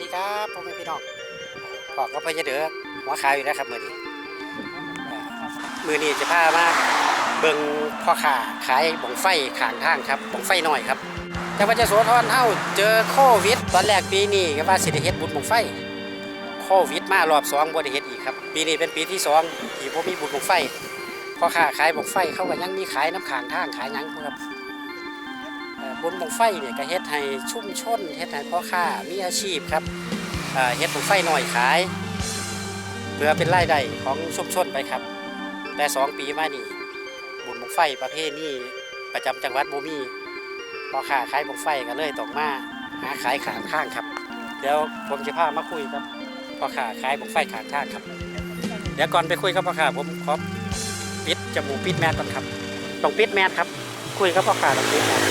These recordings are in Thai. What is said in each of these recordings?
ดีครับพ่อแม่พี่น้องบอกกับพ่อจะเดือหัวขาวอยู่นะครับมือนี้มือนี้จะพามาเบิ่งพ่อค้าขายบ่งไฟขางทางครับบ่งไฟหน้อยครับ แต่ว่าจะโสธรเฮาเจอโควิด ตอนแรกปีนี้ก็ว่าสิได้เฮ็ดบุญบ่งไฟโควิดมารอบสองบ่ได้เฮ็ดอีกครับ ปีนี้เป็นปีที่สองที่บ่มีบุญบ่งไฟพ่อค้าขายบ่งไฟเขาก็ยังมีขายน้ำขางทางขายหยังครับ บุญบังไฟเนี่ยก็เฮ็ดให้ชุ่มชนเฮ็ดให้พ่อค้ามีอาชีพครับเอ่อเฮ็ดบังไฟหน่อยขาย เพื่อเป็นรายได้ของชุมชนไปครับ แต่สองปีมานี่บุญบังไฟประเภทนี้ประจำจังหวัดบ่มีพ่อค้าขายบังไฟก็เลยต้องมาหาขายขางข้างครับ เดี๋ยวผมจะพามาคุยกับพ่อค้าขายบังไฟขางข้างครับ เดี๋ยวก่อนไปคุยกับพ่อค้าผมขอปิดจมูกปิดแมสก่อนครับต้องปิดแมสครับคุยกับพ่อค้าต้องปิดแมส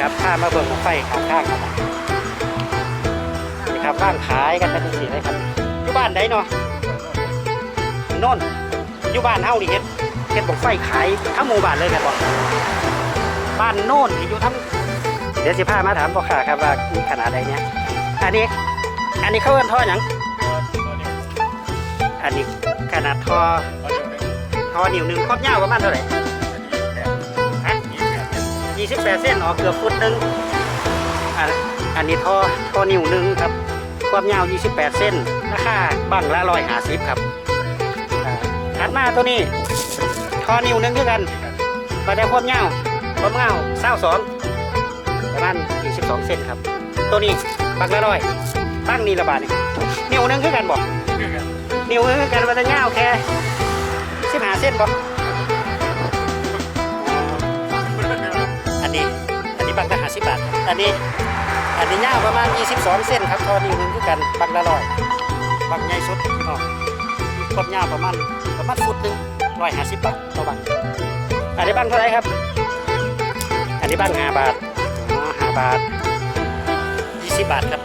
ครับข้ามาเบิ่งไฟข้างข้างครับนี่ครับบ้านขายกันเป็นสีเลยครับอยู่บ้านใดเนาะโน่นอยู่บ้านเฮานี่เฮ็ดเฮ็ดบอกไฟขายทั้งหมู่บ้านเลยแม่นบอกบ้านโน่นอยู่ทั้งเดี๋ยวสิพามาถามพ่อค้าครับว่ามีขนาดใดเนี่ยอันนี้ อันนี้เขาเอิ้นท่อหยังอันนี้ขนาดท่อท่อนิ้วหนึ่งความยาวประมาณเท่าไหร่ 28 เส้นออกเกือบฟุตหนึงอันอันนี้ท่อท่อนิ้วหนึงครับ ความยาว 28 เส้นราคาบังละ150ครับอ่าถัดมาตัวนี้ท่อนิ้วหนึงคือกันมาได้ความยาวความยาว22ประมาณ22 เส้นครับ ตัวนี้บังละร้อยตั้งนี่ละบาทนี่นิ้วหนึงคือกันบอกนิ้วหนึงคือกันว่าจะยาวแค่15เส้นบอก นนี้ อันนี้บังละ50บาทครับอันนี้ อันนี้ยาวประมาณ 22 เส้นครับทอนิ้วหนึงคือกันบังละร้อยบังใหญ่สุดพี่น้องความยาวประมาณประมาณฟุตหนึ่ง150บบาทต่อบังอันนี้บังเท่าไหรครับ อันนี้บัง5บาทอ๋อ5บาท20บาทครับ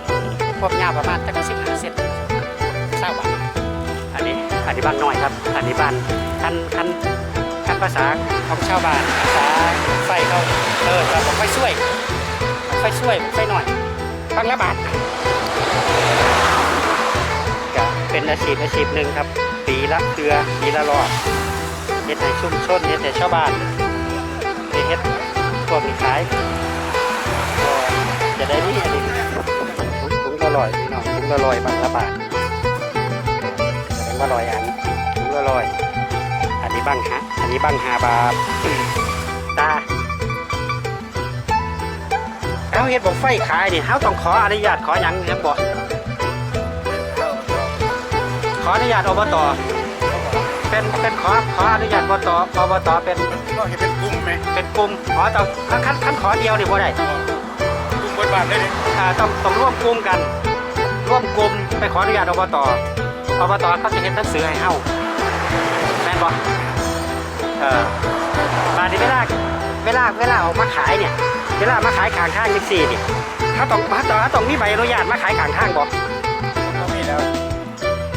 ความยาวประมาณตั้ง15เส้น20บาทอันนี้อันนี้บังน้อยครับ อันนี้บันคันคันคัน ภาษาของชาวบ้านภาษาไฟเขาเออเราบอกไฟช่วยไฟช่วยไฟหน่อยบังละบาทก็เป็นอาชีพอาชีพหนึ่งครับ ปีละเทือปีละรอบเฮ็ดให้ชุมชนเฮ็ดให้ชาวบ้านเฮ็ดพวกนี้ขายก็จะได้นี่อันนี้ถุงถุงละร้อยพี่น้องถุงละร้อยบังละบาทถุงละร้อยอันถุงละร้อย อันนี้บังฮะ อันนี้บังหาบาทตาเขาเฮ็ดบอกไฟขายนี่เขาต้องขออนุญาตขอหยังเห็นบ่ขออนุญาตอบตเป็นเป็นขอขออนุญาตอบตอบตเป็นก็เห็นเป็นกลุ่มไหมเป็นกลุ่มขอต้องขั้นขั้นขั้นขอเดียวนี่บ่ได้กลุ่มบนบ้านได้เลยอ่าต้องต้องร่วมกลุ่มกัน ร่วมกลุ่มไปขออนุญาตอบตอบตเขาจะเฮ็ดหนังสือให้เฮาแม่นบ่ เออมาดิเวลาเวลาเวลาออกมาขายเนี่ย เวลามาขายข้างทางจังซี่นี่เขาต้องเขาต้องเขาต้องมีใบอนุญาตมาขายข้างทางบ่เขามีแล้ว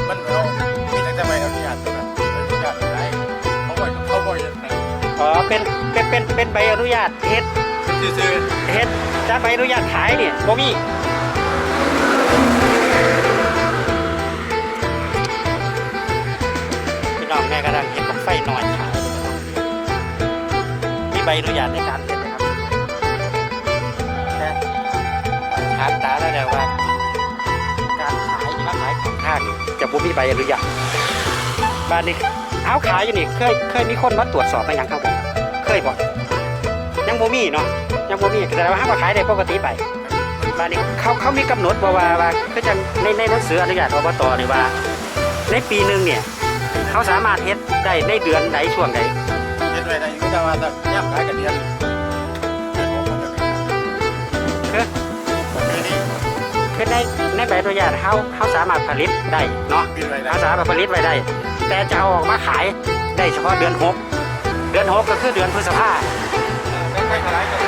มันเขามีตั้งแต่ใบอนุญาตตัวนั้นใบอนุญาตอะไรเขาบอกเขาบอกอย่างนั้นอ๋อเป็นเป็นเป็นเป็นใบอนุญาตเฮ็ดซื่อเฮ็ดจะใบอนุญาตขายเนี่ยบ่มีพี่น้องแม่กำลังเฮ็ดบังไฟหน่อยขายมี ใบอนุญาตในการเฮ็ดนะครับแต่ถามตาแล้วแหละว่า การขายนี่าขายของข้างจะบ่มีใบอนุญาตบ้านนี้เอาขายอยู่นี่เคยเคยมีคนมาตรวจสอบไปยังครับผมเคยบ่ยังบ่มีเนาะยังบ่มีแต่ว่าห้ามว่าขายได้ปกติไปบ้านนี้เขาเขามีกำหนดบ่ว่าว่าคือจังในในหนังสืออนุญาตอบตนี่ว่า ในปีหนึ่งเนี่ยเขาสามารถเฮ็ดได้ในเดือนใดช่วงใดๆเห็น ไว้ได้ก็จะว่าจะย่ำขายกันเดือนเดือนหกมันจะเป็นคือคือนี่คือในในใบอนุญาตเขาเขาสามารถผลิตได้เนาะบินไว้ได้เขาสามารถผลิตไว้ได้ แต่จะเอาออกมาขายได้เฉพาะเดือนหกเดือนหกก็คือเดือนพฤษภาไม่ค่อยอะไรกัน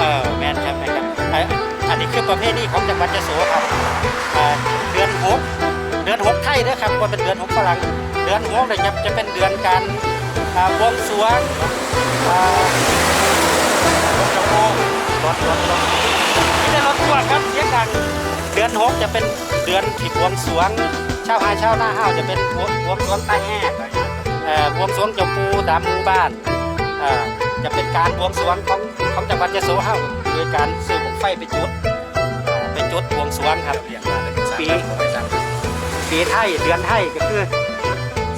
เออแมนครับแมนครับอะอันนี้คือประเภทนี้ของจังหวัดยโสครับอ่าเดือนหกเดือนหกไทยนะครับว่าเป็นเดือนหกฝรั่งเดือนหกเนี่ยจะจะเป็นเดือนการ อ่าบวงสรวงอ่าผมจะโม้รถรถรถดือนหกจะเป็นเดือนที่บวงสรวงชาวไฮชาวนาห้าวจะเป็นบวงบวงสรวงใต้แห่เอ่อบวงสรวงเจ้าปูตามหมู่บ้านอ่อจะเป็นการบวงสรวงของของจังหวัดยะโสเฮาโดยการซื้อบุกไฟไปจุดเอ่อไปจุดบวงสรวงครับ เรียกมาเลยปีของไปสั่งปีไทยเดือนไทยก็คือ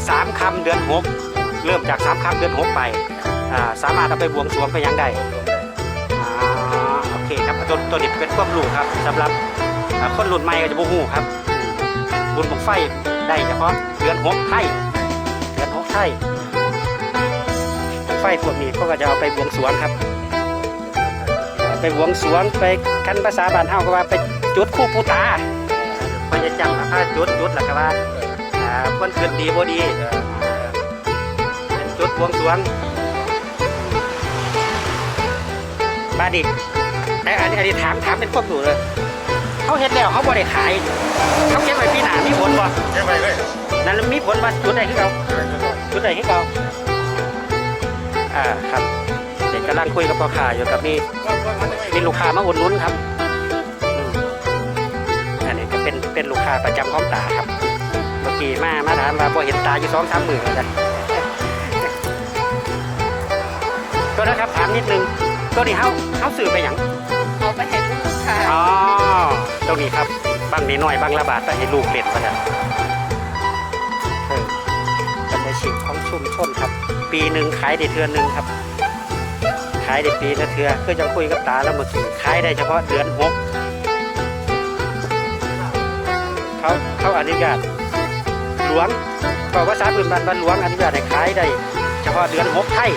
สามคำเดือนหก เริ่มจากสามคำเดือนหกไปสามารถเอาไปบวงสรวงไปยังได้โอเคครับตัวตัวนี้เป็นความรู้ครับสำหรับคนรุ่นใหม่ก็จะบูฮูครับบุญบงไฟได้เฉพาะเดือนหกไทยเดือนหกไทยไฟพวกนี้เขาก็จะเอาไปบวงสรวงครับ ไปบวงสรวงไปกันภาษาบ้านเฮาก็ว่าไปจุดคู่ปูตาพอจะจำนะถ้าจุดจุดหลักว่าคนเกิดดีบ่ดี จุดบวงสรวงบาดนีแต่อันนี้อันนี้ถามถามเป็นความรู้เลยเขาเฮ็ดแล้วเขาบ่ได้ขาย เขาเก็บไว้ปีหน้ามีผลบ่เก็บไปเลยนั่นมีผลว่าจุดใดคือเขาจุดใดคือเขาอ่าครับเด็กกำลังคุยกับพ่อค้าอยู่กับนี่มีลูกค้ามาอุดหนุนครับอืมอันนี้ก็เป็นเป็นลูกค้าประจำของตาครับ เมื่อกี้มามาถามว่าพอเห็นตาอยู่สองสามหมื่นแล้ว ครับถามนิดนึงตัวนี้เขาเขาสื่อไปอย่างเอาไปให้ลูกค่ะอ๋อตรงนี้ครับบางนิดหน่อยบางระบาดไปให้ลูกเล่นมาแล้วเออเป็นอาชีพของชุมชนครับ ปีหนึ่งขายได้เทือนหนึ่งครับ ขายได้ปีละเทือคือจะคุยกับตาแล้วเมื่อกี้ขายได้เฉพาะเดือนหกเขาเขาอนุญาตหลวงบอกว่าสาพื้นบ้านบ้านหลวงอนุญาตให้ขายได้ เฉพาะเดือนหกไทย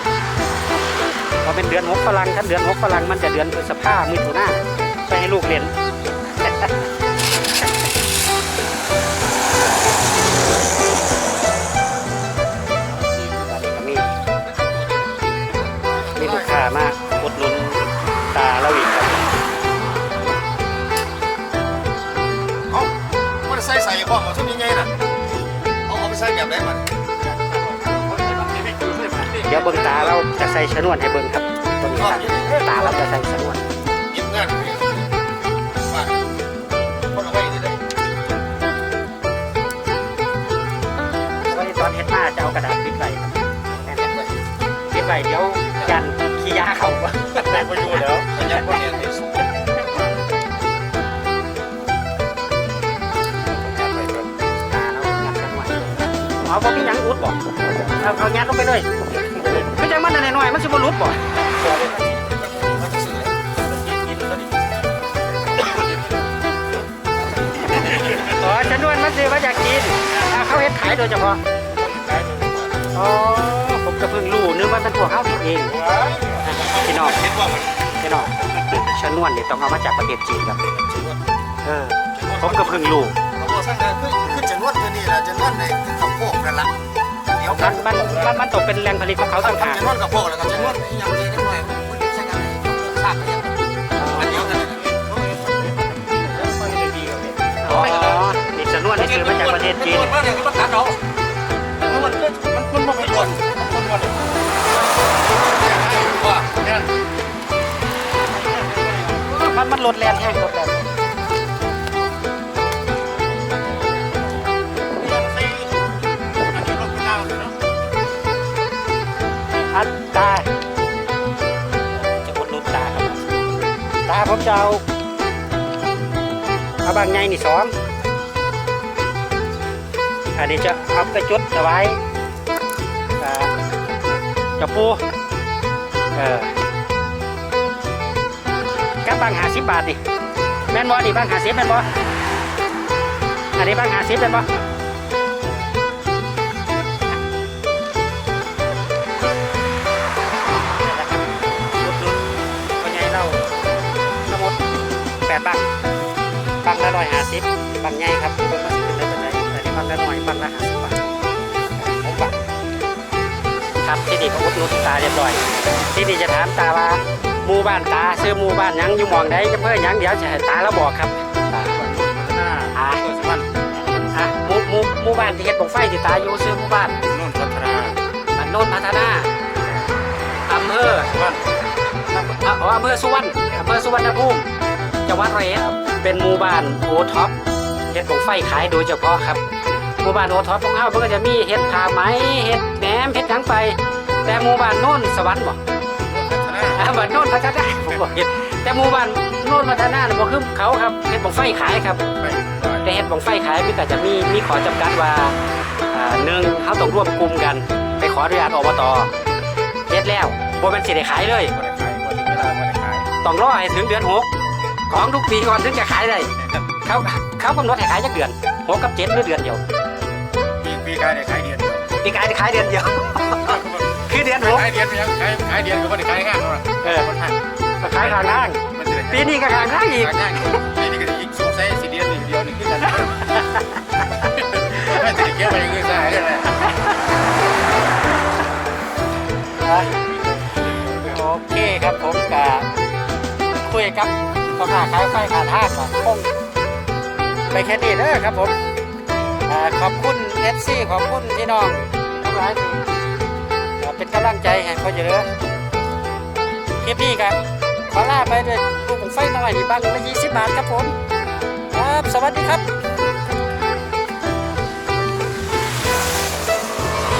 พอเป็นเดือนหกฝรั่งถ้าเดือนหกฝรั่งมันจะเดือนพฤษภามิถุนาไปให้ลูกเรียน จะใส่ชนวนให้เบิ้งครับตรงนี้ครับตาเราจะใส่ชนวนยิบงานบ้านคนเอาไว้ที่ไหนตอนเฮ็ดมาจะเอากระดาษปิดไว้ครับแน่นอนปิดไว้เดี๋ยวยันขี้ยาเขาวะได้ประโยชน์แล้วขยันคนเรียนที่สูงตาเรายัดชนวนอ๋อบ่มีหยังอุดบ่เอาเอายัดลงไปเลย มันอันน้อยๆมันสิบ่หลุดบ่อ๋อชนวนมันสิมาจากจีนอ่าเขาเฮ็ดขายโดยเฉพาะอ๋อผมก็เพิ่งรู้นึกว่าเป็นพวกเขาเฮ็ดเองพี่น้องพี่น้องชนวนเนี่ยต้องเอามาจากประเทศจีนครับเออผมก็เพิ่งรู้ เขาบอกสั่งงานขึ้นขึ้นจะนวดตัวนี้แหละจะนวดในกับพวกนั่นละ มันมันมันมันตกเป็นแหล่งผลิตของเขาต่างหากจะนวดกับพวกแล้วก็จะนวดอย่างนี้ได้ไหมมันใช่กันสร้างกันอันเดียวกันอ๋อนี่ชนวนนี่คือมาจากประเทศจีนมันเนี่ยมันตัดเอามันมันมันมันไม่หล่นมันมันว่าเนี่ยมันมันลดแรงแห้งลดแรง อันตาจะบนรูตาครับ ตาผมจะเอาเอาบางไงนี่สองอันนี้จะเอาไปจุดถวายอ่าเจะปูเออกับบางหาสิบบาทนี่แม่นบ่นี่บางหาสิบแม่นบ่อันนี้บางหาสิบแม่นบอ บางบางละร้อยห้าสิบบางใหญ่ครับเพิ่นมาสิขึ้นได้เป็นไดแต่นี่บางละน้อยบางละห้าสิบบาทหกบาทครับที่นี่ก็อุดหนุนตาเรียบร้อย ที่นี่จะถามตาว่าหมู่บ้านตาซื้อหมู่บ้านหยังอยู่หมองใดจะเพื่อหยังเดี๋ยวจะให้ตาเราบอกครับตาอ่าอะหมู่หมู่หมู่บ้านที่เฮ็ดบังไฟที่ตาอยู่ซื้อหมู่บ้านนุ่นพัฒนาบ้านโนนพัฒนาอำเภอบ้านอำอ๋ออำเภอสุวรรณอำเภอสุวรรณภูมิ จังหวัดร้อยเอ็ดเป็นหมู่บ้านโอท็อปเฮ็ดของไฟขายโดยเฉพาะครับหมู่บ้านโอท็อปของเฮาเพิ่นก็จะมีเฮ็ดผ้าไหมเฮ็ดแหนมเฮ็ดหยังไป แต่หมู่บ้านโน่นสวรรค์บ่พัฒนาอ่าบ้านโน่นพัฒนาผมบอกเฮ็ดแต่หมู่บ้านโน่นพัฒนาน่ะบ่คือเขาครับเฮ็ดของไฟขายครับไปแต่เฮ็ดของไฟขายมันก็จะมีมีขอจำกัดว่าอ่าหนึ่งเขาต้องร่วมกลุ่มกัน ไปขออนุญาตอบตเฮ็ดแล้วบ่แม่นสิได้ขายเลยบ่ได้ขายบ่ถึงเวลาบ่ได้ขายต้องรอให้ถึงเดือนหก ของทุกปีก่อนถึงจะขายได้เขาเขากำหนดให้ขายจักเดือนหกกับเจ็ดหรือเดือนเดียวปีปีกายได้ขายเดือนเดียวปีกายได้ขายเดือนเดียว คือเดือนหกขายเดือนไปยังขายขายเดือนก็บ่ได้ขายงานหรอกเออคนหันมาขายข้างล่างมันจะได้ปีนี้ก็ข้างล่างอีกขายงานปีนี้ก็อีกสงสัยสิเดือนหนึงเดียวนึงคือกันไม่จะได้เก็บไว้อยังอื่นได้เลยนะอะโอเคครับผมกับคุยกับ พ่อค้าขายไฟขาห้าก่อนคงไปแค่นี้เด้อครับผมขอบคุณเอฟซีขอบคุณพี่น้องทั้งหลายที่านเป็นกำลังใจให้พ่อเยอะคลิปนี้ครับขอลาไปด้วยลูกของไฟหน่อยบ้างละ20บาทครับผม ครับ สวัสดีครับ